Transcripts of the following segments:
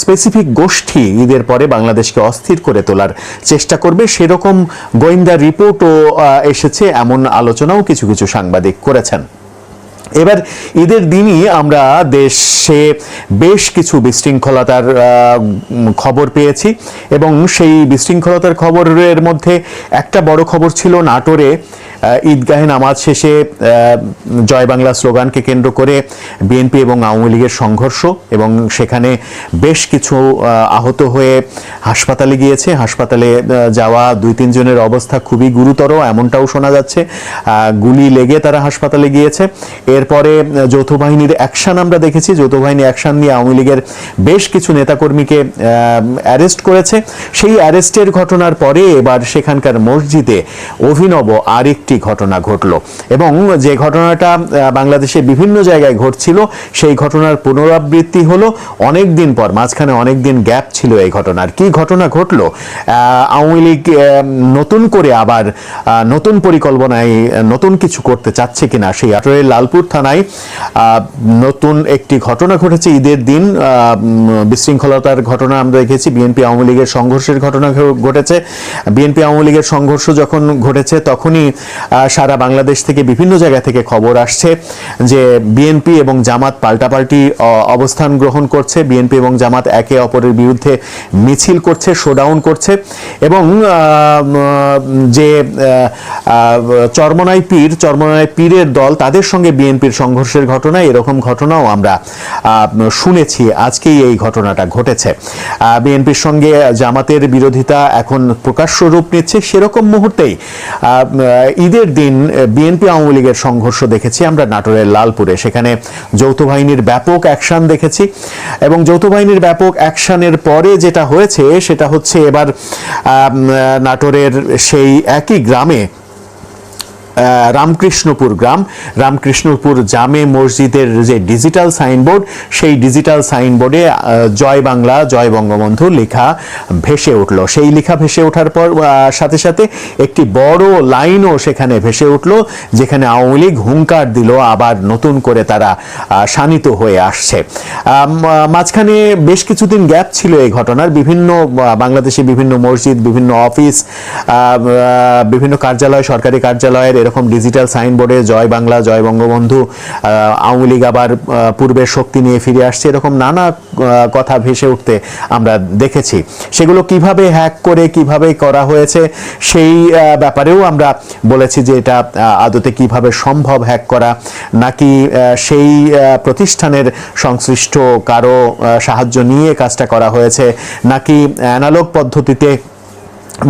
Specific গোষ্ঠী ঈদের পরে বাংলাদেশকে অস্থির করে তোলার চেষ্টা করবে। সেরকম গোয়েন্দা রিপোর্টও এসেছে, এমন আলোচনাও কিছু কিছু সাংবাদিক করেছেন। এবার ঈদের দিনই আমরা দেশে বেশ কিছু বিশৃঙ্খলতার খবর পেয়েছি এবং সেই বিশৃঙ্খলতার খবরের মধ্যে একটা বড় খবর ছিল নাটোরে ঈদগাহে নামাজ শেষে জয় বাংলা স্লোগানকে কেন্দ্র করে বিএনপি এবং আওয়ামী লীগের সংঘর্ষ এবং সেখানে বেশ কিছু আহত হয়ে হাসপাতালে গিয়েছে। হাসপাতালে যাওয়া দুই তিনজনের অবস্থা খুবই গুরুতর, এমনটাও শোনা যাচ্ছে। গুলি লেগে তারা হাসপাতালে গিয়েছে। এরপরে যৌথ বাহিনীর অ্যাকশন আমরা দেখেছি। যৌথ বাহিনী অ্যাকশন নিয়ে আওয়ামী লীগের বেশ কিছু নেতাকর্মীকে অ্যারেস্ট করেছে। সেই অ্যারেস্টের ঘটনার পরে এবার সেখানকার মসজিদে অভিনব আরেকটি ঘটনা ঘটলো এবং যে ঘটনাটা বাংলাদেশে বিভিন্ন জায়গায় ঘটছিল, সেই ঘটনার পুনরাবৃত্তি হলো অনেক দিন পর, মাঝখানে অনেক দিন গ্যাপ ছিল এই ঘটনার। কি ঘটনা ঘটলো? আওয়ামী লীগ নতুন করে আবার নতুন পরিকল্পনায় নতুন কিছু করতে চাচ্ছে কিনা, সেই আটরের লালপুর থানায় নতুন একটি ঘটনা ঘটেছে ঈদের দিন। বিশৃঙ্খলতার ঘটনা আমরা দেখেছি। বিএনপি আওয়ামী লীগের সংঘর্ষের ঘটনা ঘটেছে। বিএনপি আওয়ামী লীগের সংঘর্ষ যখন ঘটেছে, তখনই সারা বাংলাদেশ থেকে বিভিন্ন জায়গা থেকে খবর আসছে যে বিএনপি এবং জামাত পাল্টাপাল্টি অবস্থান গ্রহণ করছে। বিএনপি এবং জামাত একে অপরের বিরুদ্ধে মিছিল করছে, শোডাউন করছে এবং যে চরমনাই পীর, চরমনাই পীরের দল, তাদের সঙ্গে বিএনপির সংঘর্ষের ঘটনা এরকম ঘটনাও আমরা শুনেছি, আজকেই এই ঘটনাটা ঘটেছে। বিএনপির সঙ্গে জামাতের বিরোধিতা এখন প্রকাশ্য রূপ নিচ্ছে। সেরকম মুহূর্তেই ঈদের দিন বিএনপি আওয়ামী লীগের সংঘর্ষ দেখেছি আমরা নাটোরের লালপুরে। সেখানে যৌথ বাহিনীর ব্যাপক অ্যাকশন দেখেছি এবং যৌথ বাহিনীর ব্যাপক অ্যাকশানের পরে যেটা হয়েছে, সেটা হচ্ছে এবার নাটোরের সেই একই গ্রামে রামকৃষ্ণপুর গ্রাম। রামকৃষ্ণপুর জামে মসজিদের যে ডিজিটাল সাইনবোর্ড সেই ডিজিটাল সাইনবোর্ডে জয় বাংলা, জয় বঙ্গবন্ধু লেখা ভেসে উঠল। সেই লেখা ভেসে ওঠার পর সাথে সাথে একটি বড় লাইনও সেখানে ভেসে উঠল, যেখানে আওয়ামী লীগ হুঙ্কার দিল, আবার নতুন করে তারা শানিত হয়ে আসছে। মাঝখানে বেশ কিছুদিন গ্যাপ ছিল এই ঘটনার। বিভিন্ন বাংলাদেশে বিভিন্ন মসজিদ, বিভিন্ন অফিস বিভিন্ন কার্যালয়, সরকারি কার্যালয়ের এরকম ডিজিটাল সাইনবোর্ডে জয় বাংলা, জয় বঙ্গবন্ধু আওয়ামী লীগ আবার পূর্বের শক্তি নিয়ে ফিরে আসছে, এরকম নানা কথা ভেসে উঠতে আমরা দেখেছি। সেগুলো কীভাবে হ্যাক করে, কীভাবে করা হয়েছে, সেই ব্যাপারেও আমরা বলেছি যে এটা আদতে কীভাবে সম্ভব হ্যাক করা, নাকি সেই প্রতিষ্ঠানের সংশ্লিষ্ট কারও সাহায্য নিয়ে কাজটা করা হয়েছে, নাকি অ্যানালগ পদ্ধতিতে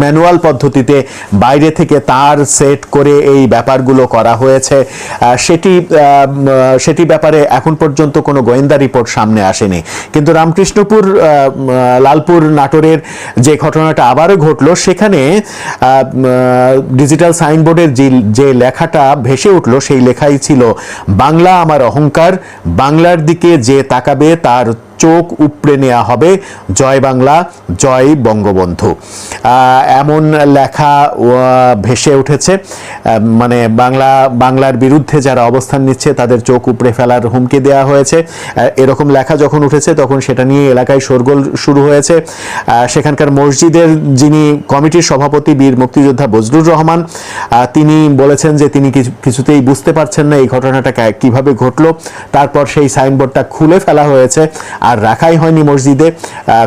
ম্যানুয়াল পদ্ধতিতে বাইরে থেকে তার সেট করে এই ব্যাপারগুলো করা হয়েছে। সেটি সেটি ব্যাপারে এখন পর্যন্ত কোনো গোয়েন্দা রিপোর্ট সামনে আসেনি। কিন্তু রামকৃষ্ণপুর লালপুর নাটোরের যে ঘটনাটা আবারও ঘটলো, সেখানে ডিজিটাল সাইনবোর্ডের যে লেখাটা ভেসে উঠল, সেই লেখাই ছিল, বাংলা আমার অহংকার, বাংলার দিকে যে তাকাবে তার চোখ উপড়ে নেওয়া হবে। জয় বাংলা, জয় বঙ্গবন্ধু। এমন লেখা ভেসে উঠেছে। মানে বাংলা, বাংলার বিরুদ্ধে যারা অবস্থান নিচ্ছে, তাদের চোখ উপড়ে ফেলার হুমকি দেওয়া হয়েছে। এরকম লেখা যখন উঠেছে, তখন সেটা নিয়ে এলাকায় শোরগোল শুরু হয়েছে। সেখানকার মসজিদের যিনি কমিটির সভাপতি, বীর মুক্তিযোদ্ধা বজলুর রহমান তিনি বলেছেন যে তিনি কিছু- কিছুতেই বুঝতে পারছেন না এই ঘটনাটা কীভাবে ঘটলো। তারপর সেই সাইনবোর্ডটা খুলে ফেলা হয়েছে। আর রাখাই হয়নি মসজিদে।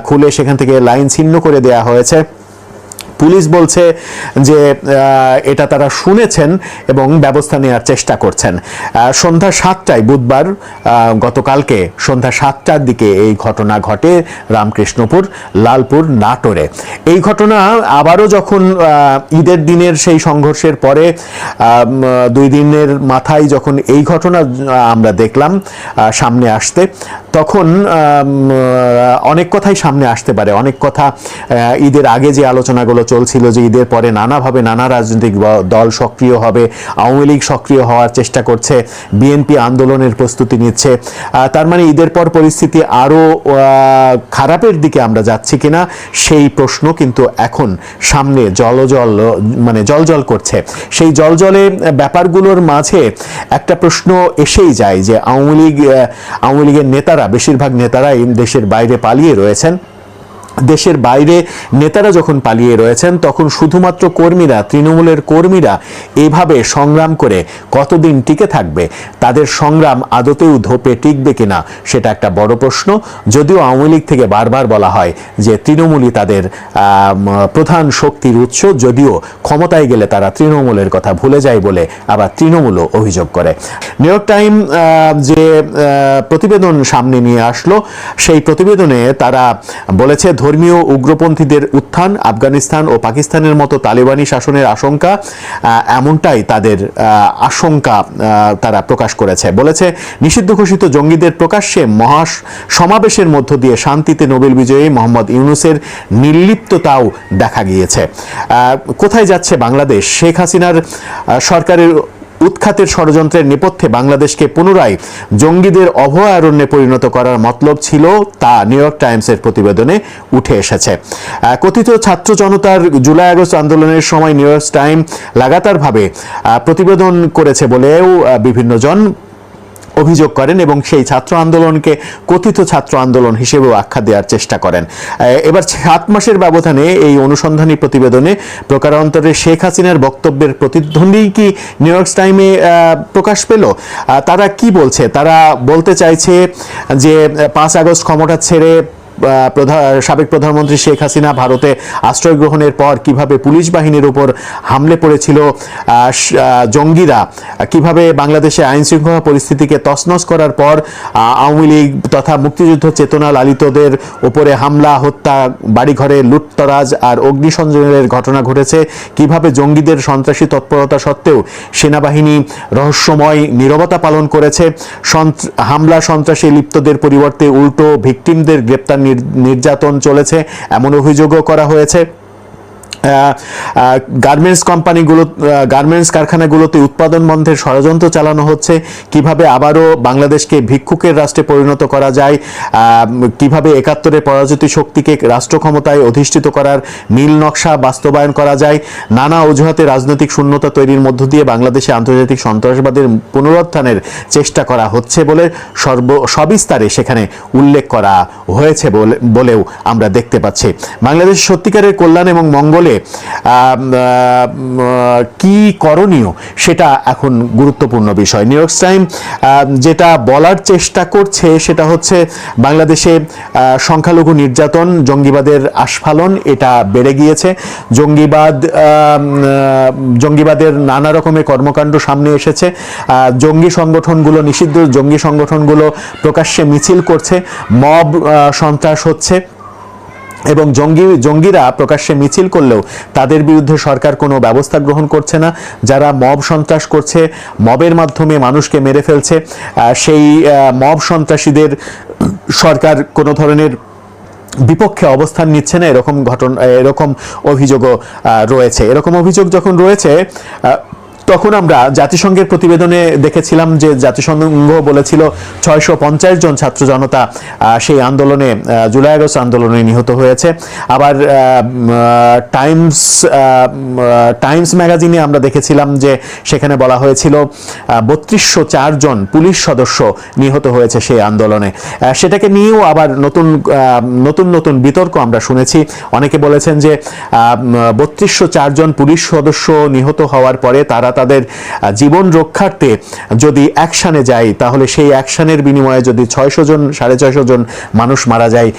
খুলে সেখান থেকে লাইন ছিন্ন করে দেয়া হয়েছে। পুলিশ বলছে যে এটা তারা শুনেছেন এবং ব্যবস্থা নেওয়ার চেষ্টা করছেন। সন্ধ্যা সাতটায় বুধবার গতকালকে সন্ধ্যা সাতটার দিকে এই ঘটনা ঘটে রামকৃষ্ণপুর, লালপুর, নাটোরে। এই ঘটনা আবারও যখন ঈদের দিনের সেই সংঘর্ষের পরে দুই দিনের মাথায় যখন এই ঘটনা আমরা দেখলাম সামনে আসতে, তখন অনেক কথাই সামনে আসতে পারে। অনেক কথা ঈদের আগে যে আলোচনাগুলো চলছিল যে ঈদের পরে নানাভাবে নানা রাজনৈতিক দল সক্রিয় হবে, আওয়ামী লীগ সক্রিয় হওয়ার চেষ্টা করছে বিএনপি আন্দোলনের প্রস্তুতি নিচ্ছে। তার মানে ঈদের পর পরিস্থিতি আরও খারাপের দিকে আমরা যাচ্ছি কিনা সেই প্রশ্ন কিন্তু এখন সামনে জলজল মানে জলজল করছে। সেই জলজলে ব্যাপারগুলোর মাঝে একটা প্রশ্ন এসেই যায় যে আওয়ামী লীগ আওয়ামী লীগের নেতারা, বেশিরভাগ নেতারাই দেশের বাইরে পালিয়ে রয়েছেন। দেশের বাইরে নেতারা যখন পালিয়ে রয়েছেন, তখন শুধুমাত্র কর্মীরা, তৃণমূলের কর্মীরা এভাবে সংগ্রাম করে কতদিন টিকে থাকবে? তাদের সংগ্রাম আদতেও ধোপে টিকবে কিনা সেটা একটা বড় প্রশ্ন। যদিও আওয়ামী লীগ থেকে বারবার বলা হয় যে তৃণমূলই তাদের প্রধান শক্তির উৎস, যদিও ক্ষমতায় গেলে তারা তৃণমূলের কথা ভুলে যায় বলে আবার তৃণমূলও অভিযোগ করে। নিউ ইয়র্ক টাইম যে প্রতিবেদন সামনে নিয়ে আসলো, সেই প্রতিবেদনে তারা বলেছে ধর্মীয় উগ্রপন্থীদের উত্থান, আফগানিস্তান ও পাকিস্তানের মতো তালেবানি শাসনের আশঙ্কা এমনটাই তাদের আশঙ্কা তারা প্রকাশ করেছে। বলেছে, নিষিদ্ধ ঘোষিত জঙ্গিদের প্রকাশ্যে মহা সমাবেশের মধ্য দিয়ে শান্তিতে নোবেল বিজয়ী মোহাম্মদ ইউনুসের নির্লিপ্ততাও দেখা গিয়েছে। কোথায় যাচ্ছে বাংলাদেশ? শেখ হাসিনার সরকারের উৎখাতের ষড়যন্ত্রের নেপথ্যে বাংলাদেশকে পুনরায় জঙ্গিদের অভয়ারণ্যে পরিণত করার মতলব ছিল তা নিউ ইয়র্ক টাইমসের প্রতিবেদনে উঠে এসেছে। কথিত ছাত্র জনতার জুলাই আগস্ট আন্দোলনের সময় নিউ ইয়র্ক টাইম লাগাতারভাবে প্রতিবেদন করেছে বলেও বিভিন্নজন বিভিন্ন জন অভিযোগ করেন এবং সেই ছাত্র আন্দোলনকে কথিত ছাত্র আন্দোলন হিসেবেও আখ্যা দেওয়ার চেষ্টা করেন। এবার সাত মাসের ব্যবধানে এই অনুসন্ধানী প্রতিবেদনে প্রকারান্তরে শেখ হাসিনার বক্তব্যের প্রতিধ্বনি কি নিউ ইয়র্ক টাইমে প্রকাশ পেল? তারা কি বলছে? তারা বলতে চাইছে যে পাঁচ আগস্ট ক্ষমতা ছেড়ে সাবেক প্রধানমন্ত্রী শেখ হাসিনা ভারতে আশ্রয় গ্রহণের পর কীভাবে পুলিশ বাহিনীর উপর হামলে পড়েছিল জঙ্গিরা, কীভাবে বাংলাদেশে আইন শৃঙ্খলা পরিস্থিতিকে তছনছ করার পর আওয়ামী লীগ তথা মুক্তিযুদ্ধ চেতনা লালিতদের উপরে হামলা, হত্যা, বাড়িঘরে লুটতরাজ আর অগ্নিসংযোগের ঘটনা ঘটেছে, কীভাবে জঙ্গিদের সন্ত্রাসী তৎপরতা সত্ত্বেও সেনাবাহিনী রহস্যময় নীরবতা পালন করেছে হামলা সন্ত্রাসী লিপ্তদের পরিবর্তে উল্টো ভিকটিমদের গ্রেপ্তার নির্যাতন চলেছে এমন অভিযোগও করা হয়েছে। গার্মেন্টস কোম্পানিগুলো গার্মেন্টস কারখানাগুলোতে উৎপাদন বন্ধের ষড়যন্ত্র চালানো হচ্ছে। কীভাবে আবারও বাংলাদেশকে ভিক্ষুকের রাষ্ট্রে পরিণত করা যায়? কীভাবে একাত্তরে পরাজিত শক্তিকে রাষ্ট্র ক্ষমতায় অধিষ্ঠিত করার নীল নকশা বাস্তবায়ন করা যায়? নানা অজুহাতে রাজনৈতিক শূন্যতা তৈরির মধ্য দিয়ে বাংলাদেশে আন্তর্জাতিক সন্ত্রাসবাদের পুনরুত্থানের চেষ্টা করা হচ্ছে বলে সর্ব, সবিস্তারে সেখানে উল্লেখ করা হয়েছে বলে- বলেও আমরা দেখতে পাচ্ছি। বাংলাদেশ সত্যিকারের কল্যাণ এবং মঙ্গলে আম, কি করণীয় সেটা এখন গুরুত্বপূর্ণ বিষয়। নিউ ইয়র্ক টাইম যেটা বলার চেষ্টা করছে সেটা হচ্ছে বাংলাদেশে সংখ্যালঘু নির্যাতন জঙ্গিবাদের আস্ফালন এটা বেড়ে গিয়েছে। জঙ্গিবাদ জঙ্গিবাদের নানা রকমের কর্মকাণ্ড সামনে এসেছে। জঙ্গি সংগঠনগুলো নিষিদ্ধ জঙ্গি সংগঠনগুলো প্রকাশ্যে মিছিল করছে। মব সন্ত্রাস হচ্ছে। এবং জঙ্গি, জঙ্গিরা প্রকাশ্যে মিছিল করলেও তাদের বিরুদ্ধে সরকার কোনো ব্যবস্থা গ্রহণ করছে না। যারা মব সন্ত্রাস করছে, মবের মাধ্যমে মানুষকে মেরে ফেলছে সেই মব সন্ত্রাসীদের সরকার কোনো ধরনের বিপক্ষে অবস্থান নিচ্ছে না, এরকম ঘটনা, এরকম অভিযোগও রয়েছে। এরকম অভিযোগ যখন রয়েছে তখন আমরা জাতিসংঘের প্রতিবেদনে দেখেছিলাম যে জাতিসংঘ বলেছিল ছয়শো পঞ্চাশ জন ছাত্র জনতা সেই আন্দোলনে জুলাই আগস্ট আন্দোলনে নিহত হয়েছে। আবার টাইমস টাইমস ম্যাগাজিনে আমরা দেখেছিলাম যে সেখানে বলা হয়েছিল বত্রিশশো জন পুলিশ সদস্য নিহত হয়েছে সেই আন্দোলনে। সেটাকে নিয়েও আবার নতুন নতুন নতুন বিতর্ক আমরা শুনেছি। অনেকে বলেছেন যে বত্রিশশো জন পুলিশ সদস্য নিহত হওয়ার পরে তারা তাদের জীবন রক্ষার্থে যদি অ্যাকশানে যায়, তাহলে সেই অ্যাকশানের বিনিময়ে যদি ছয়শো জন, সাড়ে ছয়শো জন মানুষ মারা যায়